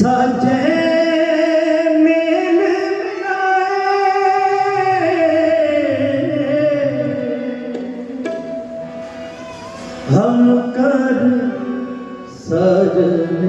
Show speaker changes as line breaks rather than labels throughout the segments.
ਸਾਜੇ ਮੇਲ ਮਿਲਾਏ। ਹਮ ਕਰ ਸਜਨ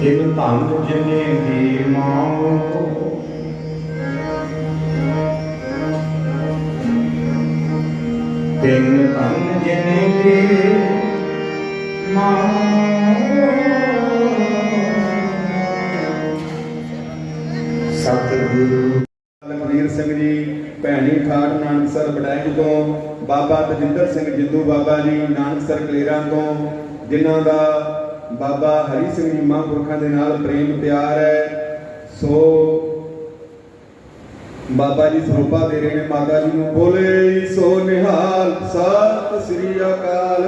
ਤਿਨ ਧਨ ਜਿਨੇ ਦੀ ਮਾਂ ਤਿਨ ਧਨ ਜਿਨੇ ਦੀ ਮਾਂ ਲਖਵੀਰ ਸਿੰਘ ਜੀ, ਭੈਣੀ ਖਾੜ ਨਾਨਕਸਰ ਬੜਾਈ ਤੋਂ, ਬਾਬਾ ਤਜਿੰਦਰ ਸਿੰਘ ਜਿੰਦੂ ਬਾਬਾ ਜੀ ਨਾਨਕਸਰ ਕਲੇਰਾਂ ਤੋਂ, ਜਿਨ੍ਹਾਂ ਦਾ ਬਾਬਾ ਹਰੀ ਸਿੰਘ ਜੀ ਮਹਾਂਪੁਰਖਾਂ ਦੇ ਨਾਲ ਪ੍ਰੇਮ ਪਿਆਰ ਹੈ, ਸੋ ਬਾਬਾ ਜੀ ਸਰੂਪਾ ਦੇ ਰਹੇ ਨੇ ਮਾਤਾ ਜੀ ਨੂੰ ਬੋਲੇ, ਸੋ ਨਿਹਾਲ ਸਤਿ ਸ੍ਰੀ ਅਕਾਲ।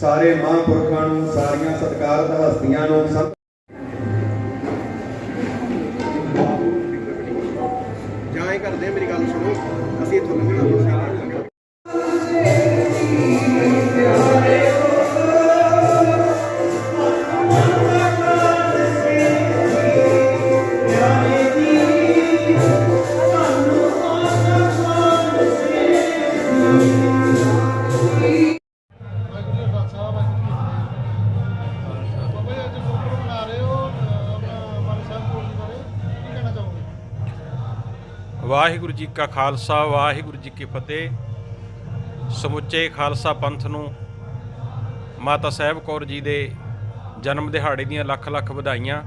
ਸਾਰੇ ਮਹਾਂਪੁਰਖਾਂ ਨੂੰ, ਸਾਰੀਆਂ ਸਤਿਕਾਰਤ ਹਸਤੀਆਂ ਨੂੰ
ਕਰਦੇ ਆ, ਮੇਰੀ ਗੱਲ ਸੁਣੋ। ਅਸੀਂ ਇੱਥੋਂ
ਵਾਹਿਗੁਰੂ ਜੀ ਕਾ ਖਾਲਸਾ, ਵਾਹਿਗੁਰੂ ਜੀ ਕੀ ਫਤਿਹ। ਸਮੁੱਚੇ ਖਾਲਸਾ ਪੰਥ ਨੂੰ ਮਾਤਾ ਸਾਹਿਬ ਕੌਰ ਜੀ ਦੇ ਜਨਮ ਦਿਹਾੜੇ ਦੀਆਂ ਲੱਖ ਲੱਖ ਵਧਾਈਆਂ।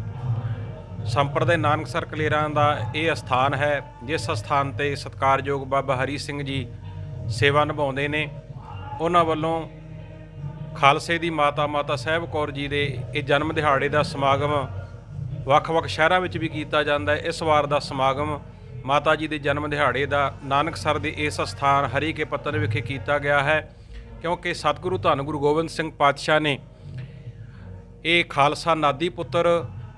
ਸੰਪਰਦੇ ਨਾਨਕਸਰ ਕਲੇਰਾਂ ਦਾ ਇਹ ਅਸਥਾਨ ਹੈ, ਜਿਸ ਅਸਥਾਨ ਤੇ ਸਤਕਾਰਯੋਗ ਬਾਬਾ ਹਰੀ ਸਿੰਘ ਜੀ ਸੇਵਾ ਨਿਭਾਉਂਦੇ ਨੇ। ਉਹਨਾਂ ਵੱਲੋਂ ਖਾਲਸੇ ਦੀ ਮਾਤਾ ਮਾਤਾ ਸਾਹਿਬ ਕੌਰ ਜੀ ਦੇ ਇਹ ਜਨਮ ਦਿਹਾੜੇ ਦਾ ਸਮਾਗਮ ਵੱਖ-ਵੱਖ ਸ਼ਹਿਰਾਂ ਵਿੱਚ ਵੀ ਕੀਤਾ ਜਾਂਦਾ ਹੈ। ਇਸ ਵਾਰ ਦਾ ਸਮਾਗਮ ਮਾਤਾ ਜੀ ਦੇ ਜਨਮ ਦਿਹਾੜੇ ਦਾ ਨਾਨਕਸਰ ਦੇ ਇਸ ਸਥਾਨ ਹਰੀ ਕੇ ਪੱਤਨ ਵਿਖੇ ਕੀਤਾ ਗਿਆ ਹੈ, ਕਿਉਂਕਿ ਸਤਿਗੁਰੂ ਧੰਨ ਗੁਰੂ ਗੋਬਿੰਦ ਸਿੰਘ ਪਾਤਸ਼ਾਹ ਨੇ ਇਹ ਖਾਲਸਾ ਨਾਦੀ ਪੁੱਤਰ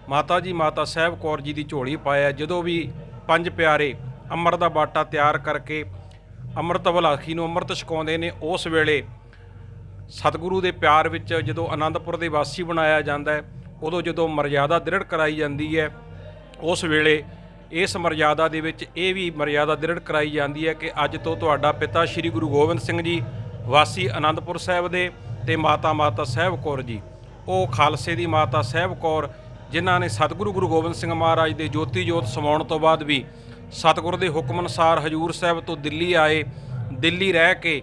ਮਾਤਾ ਜੀ ਮਾਤਾ ਸਾਹਿਬ ਕੌਰ ਜੀ ਦੀ ਝੋਲੀ ਪਾਇਆ, ਜਦੋਂ ਵੀ ਪੰਜ ਪਿਆਰੇ ਅੰਮ੍ਰਿਤ ਦਾ ਬਾਟਾ ਤਿਆਰ ਕਰਕੇ ਅੰਮ੍ਰਿਤ ਵਲਾਖੀ ਨੂੰ ਅੰਮ੍ਰਿਤ ਛਕਾਉਂਦੇ ਨੇ, ਉਸ ਵੇਲੇ ਸਤਿਗੁਰੂ ਦੇ ਪਿਆਰ ਵਿੱਚ ਜਦੋਂ ਆਨੰਦਪੁਰ ਦੇ ਵਾਸੀ ਬਣਾਇਆ ਜਾਂਦਾ ਹੈ, ਉਦੋਂ ਜਦੋਂ ਮਰਜ਼ਾਦਾ ਦ੍ਰਿੜ ਕਰਾਈ ਜਾਂਦੀ ਹੈ, ਉਸ ਵੇਲੇ ਇਸ ਮਰਿਆਦਾ ਦੇ ਵਿੱਚ ਇਹ ਵੀ ਮਰਿਆਦਾ ਦ੍ਰਿੜ ਕਰਾਈ ਜਾਂਦੀ ਹੈ ਕਿ ਅੱਜ ਤੋਂ ਤੁਹਾਡਾ ਪਿਤਾ ਸ੍ਰੀ ਗੁਰੂ ਗੋਬਿੰਦ ਸਿੰਘ ਜੀ, ਵਾਸੀ ਆਨੰਦਪੁਰ ਸਾਹਿਬ ਦੇ ਤੇ ਮਾਤਾ ਮਾਤਾ ਸਾਹਿਬ ਕੌਰ ਜੀ। ਉਹ ਖਾਲਸੇ ਦੀ ਮਾਤਾ ਸਾਹਿਬ ਕੌਰ, ਜਿਨ੍ਹਾਂ ਨੇ ਸਤਿਗੁਰੂ ਗੁਰੂ ਗੋਬਿੰਦ ਸਿੰਘ ਮਹਾਰਾਜ ਦੇ ਜੋਤੀ ਜੋਤ ਸਮਾਉਣ ਤੋਂ ਬਾਅਦ ਵੀ ਸਤਿਗੁਰ ਦੇ ਹੁਕਮ ਅਨੁਸਾਰ ਹਜੂਰ ਸਾਹਿਬ ਤੋਂ ਦਿੱਲੀ ਆਏ, ਦਿੱਲੀ ਰਹਿ ਕੇ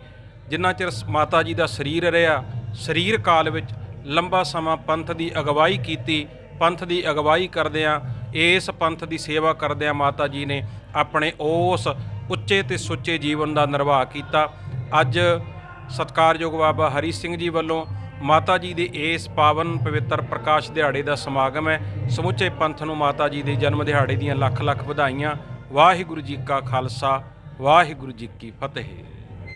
ਜਿੰਨਾ ਚਿਰ ਸ- ਮਾਤਾ ਜੀ ਦਾ ਸਰੀਰ ਰਿਹਾ ਸਰੀਰ ਕਾਲ ਵਿੱਚ ਲੰਬਾ ਸਮਾਂ ਪੰਥ ਦੀ ਅਗਵਾਈ ਕੀਤੀ, ਪੰਥ ਦੀ ਅਗਵਾਈ ਕਰਦਿਆਂ ਇਸ ਪੰਥ ਦੀ ਸੇਵਾ ਕਰਦਿਆਂ ਮਾਤਾ ਜੀ ਨੇ ਆਪਣੇ ਉਸ ਉੱਚੇ ਤੇ ਸੁੱਚੇ ਜੀਵਨ ਦਾ ਨਿਰਵਾਹ ਕੀਤਾ। ਅੱਜ ਸਤਕਾਰਯੋਗ ਬਾਬਾ ਹਰੀ ਸਿੰਘ ਜੀ ਵੱਲੋਂ ਮਾਤਾ ਜੀ ਦੇ ਇਸ ਪਾਵਨ ਪਵਿੱਤਰ ਪ੍ਰਕਾਸ਼ ਦਿਹਾੜੇ ਦਾ ਸਮਾਗਮ ਹੈ। ਸਮੁੱਚੇ ਪੰਥ ਨੂੰ ਮਾਤਾ ਜੀ ਦੇ ਜਨਮ ਦਿਹਾੜੇ ਦੀਆਂ ਲੱਖ ਲੱਖ ਵਧਾਈਆਂ। ਵਾਹਿਗੁਰੂ ਜੀ ਕਾ ਖਾਲਸਾ, ਵਾਹਿਗੁਰੂ ਜੀ ਕੀ ਫਤਿਹ।